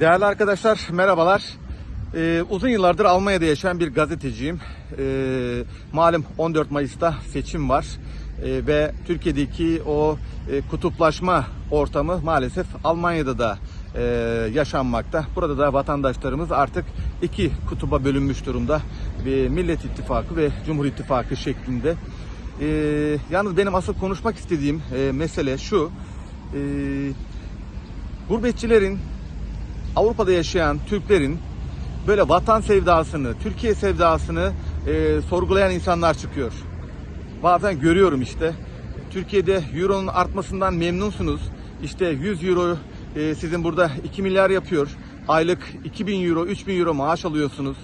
Değerli arkadaşlar merhabalar. Ee, uzun yıllardır Almanya'da yaşayan bir gazeteciyim. Ee, malum 14 Mayıs'ta seçim var Ee, ve Türkiye'deki o e, kutuplaşma ortamı maalesef Almanya'da da e, yaşanmakta. Burada da vatandaşlarımız artık iki kutuba bölünmüş durumda. Ve Millet İttifakı ve Cumhur İttifakı şeklinde. Ee, yalnız benim asıl konuşmak istediğim e, mesele şu. Ee, gurbetçilerin Avrupa'da yaşayan Türklerin böyle vatan sevdasını, Türkiye sevdasını e, sorgulayan insanlar çıkıyor. Bazen görüyorum işte. Türkiye'de euronun artmasından memnunsunuz. İşte 100 euro e, sizin burada 2 milyar yapıyor. Aylık 2000 euro, 3000 euro maaş alıyorsunuz.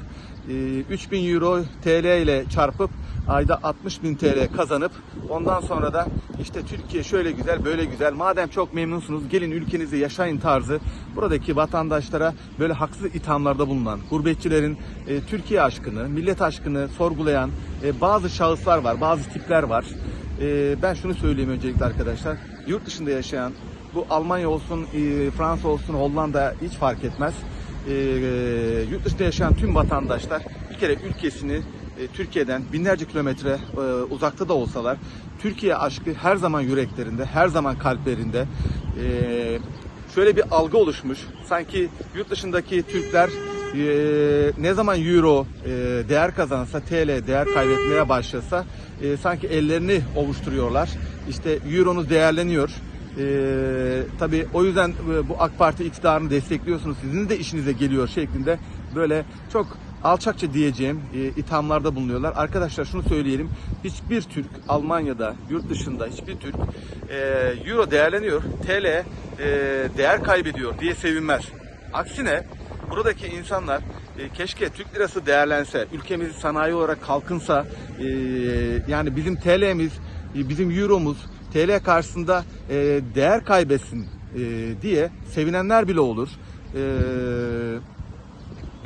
E, 3000 euro TL ile çarpıp ayda 60 bin TL kazanıp ondan sonra da işte Türkiye şöyle güzel böyle güzel. Madem çok memnunsunuz gelin ülkenizde yaşayın tarzı buradaki vatandaşlara böyle haksız ithamlarda bulunan gurbetçilerin e, Türkiye aşkını millet aşkını sorgulayan e, bazı şahıslar var bazı tipler var. E, ben şunu söyleyeyim öncelikle arkadaşlar. Yurt dışında yaşayan bu Almanya olsun e, Fransa olsun Hollanda hiç fark etmez. E, yurt dışında yaşayan tüm vatandaşlar bir kere ülkesini e, Türkiye'den binlerce kilometre e, uzakta da olsalar Türkiye aşkı her zaman yüreklerinde, her zaman kalplerinde. E, şöyle bir algı oluşmuş. Sanki yurt dışındaki Türkler ne zaman euro değer kazansa, TL değer kaybetmeye başlasa sanki ellerini ovuşturuyorlar. İşte euronuz değerleniyor. Ee, tabii o yüzden bu AK Parti iktidarını destekliyorsunuz. Sizin de işinize geliyor şeklinde böyle çok alçakça diyeceğim e, ithamlarda bulunuyorlar. Arkadaşlar şunu söyleyelim. Hiçbir Türk Almanya'da, yurt dışında hiçbir Türk e, euro değerleniyor, TL e, değer kaybediyor diye sevinmez. Aksine buradaki insanlar e, keşke Türk lirası değerlense, ülkemiz sanayi olarak kalkınsa, e, yani bizim TL'miz, e, bizim euromuz TL karşısında e, değer kaybetsin e, diye sevinenler bile olur. E,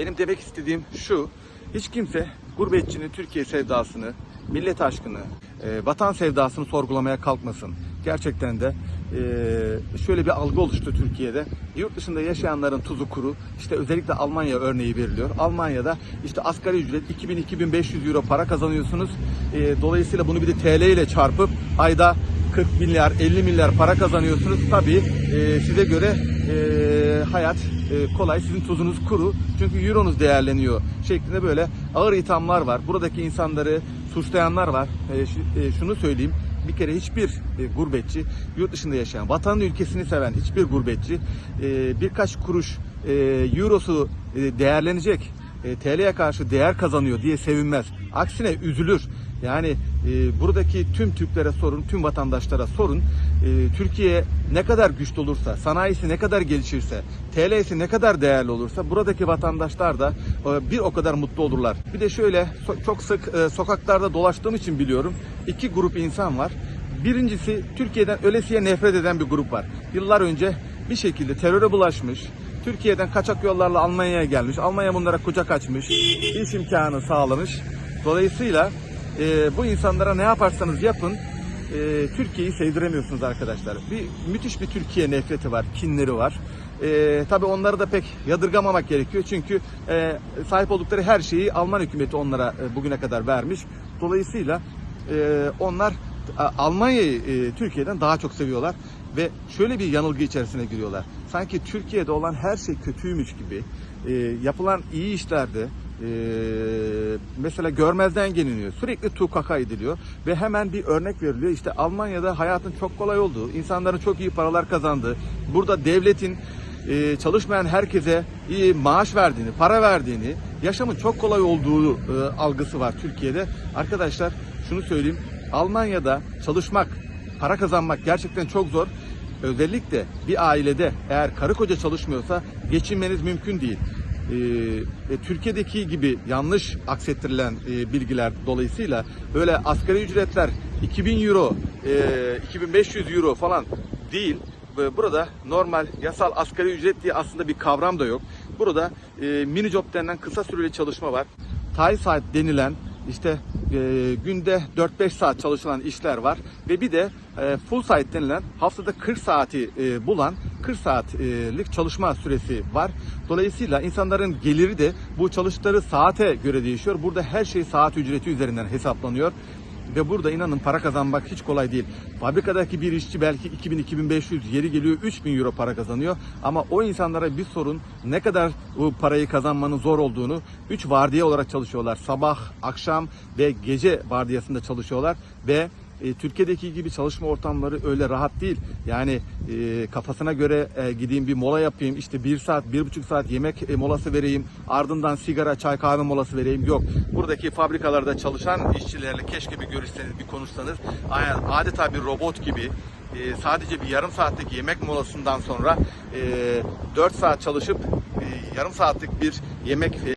benim demek istediğim şu, hiç kimse gurbetçinin Türkiye sevdasını, millet aşkını, e, vatan sevdasını sorgulamaya kalkmasın. Gerçekten de e, şöyle bir algı oluştu Türkiye'de. Yurt dışında yaşayanların tuzu kuru. İşte özellikle Almanya örneği veriliyor. Almanya'da işte asgari ücret 2000-2500 euro para kazanıyorsunuz. E, dolayısıyla bunu bir de TL ile çarpıp ayda 40 milyar 50 milyar para kazanıyorsunuz. Tabii e, size göre e, hayat e, kolay. Sizin tuzunuz kuru. Çünkü euronuz değerleniyor şeklinde böyle ağır ithamlar var. Buradaki insanları suçlayanlar var. E, e, şunu söyleyeyim. Bir kere hiçbir e, gurbetçi, yurt dışında yaşayan, vatanı ülkesini seven hiçbir gurbetçi e, birkaç kuruş e, eurosu e, değerlenecek, e, TL'ye karşı değer kazanıyor diye sevinmez. Aksine üzülür. Yani e, buradaki tüm Türklere sorun, tüm vatandaşlara sorun. E, Türkiye ne kadar güçlü olursa, sanayisi ne kadar gelişirse, TL'si ne kadar değerli olursa buradaki vatandaşlar da e, bir o kadar mutlu olurlar. Bir de şöyle so- çok sık e, sokaklarda dolaştığım için biliyorum. iki grup insan var. Birincisi Türkiye'den ölesiye nefret eden bir grup var. Yıllar önce bir şekilde teröre bulaşmış, Türkiye'den kaçak yollarla Almanya'ya gelmiş. Almanya bunlara kucak açmış, iş imkanı sağlamış. Dolayısıyla e, bu insanlara ne yaparsanız yapın e, Türkiye'yi sevdiremiyorsunuz arkadaşlar. Bir müthiş bir Türkiye nefreti var, kinleri var. E, tabii onları da pek yadırgamamak gerekiyor. Çünkü e, sahip oldukları her şeyi Alman hükümeti onlara e, bugüne kadar vermiş. Dolayısıyla e, onlar Almanya'yı e, Türkiye'den daha çok seviyorlar ve şöyle bir yanılgı içerisine giriyorlar. Sanki Türkiye'de olan her şey kötüymüş gibi e, yapılan iyi işlerde e, mesela görmezden geliniyor. Sürekli tukaka ediliyor ve hemen bir örnek veriliyor. İşte Almanya'da hayatın çok kolay olduğu, insanların çok iyi paralar kazandığı, burada devletin e, çalışmayan herkese iyi maaş verdiğini, para verdiğini, yaşamın çok kolay olduğu e, algısı var Türkiye'de. Arkadaşlar şunu söyleyeyim. Almanya'da çalışmak, para kazanmak gerçekten çok zor. Özellikle bir ailede eğer karı koca çalışmıyorsa geçinmeniz mümkün değil. Ee, e, Türkiye'deki gibi yanlış aksettirilen e, bilgiler dolayısıyla böyle asgari ücretler 2000 euro, e, 2500 euro falan değil. Burada normal yasal asgari ücret diye aslında bir kavram da yok. Burada e, mini job denilen kısa süreli çalışma var. Time saat denilen işte e, günde 4-5 saat çalışılan işler var ve bir de e, full site denilen haftada 40 saati e, bulan 40 saatlik çalışma süresi var. Dolayısıyla insanların geliri de bu çalıştıkları saate göre değişiyor. Burada her şey saat ücreti üzerinden hesaplanıyor. Ve burada inanın para kazanmak hiç kolay değil. Fabrikadaki bir işçi belki 2000-2500 yeri geliyor 3000 euro para kazanıyor. Ama o insanlara bir sorun ne kadar bu parayı kazanmanın zor olduğunu 3 vardiya olarak çalışıyorlar. Sabah, akşam ve gece vardiyasında çalışıyorlar ve e, Türkiye'deki gibi çalışma ortamları öyle rahat değil. Yani e, kafasına göre e, gideyim bir mola yapayım, işte bir saat, bir buçuk saat yemek e, molası vereyim, ardından sigara, çay, kahve molası vereyim. Yok. Buradaki fabrikalarda çalışan işçilerle keşke bir görüşseniz, bir konuşsanız. Adeta bir robot gibi e, sadece bir yarım saatlik yemek molasından sonra e, 4 saat çalışıp e, yarım saatlik bir yemek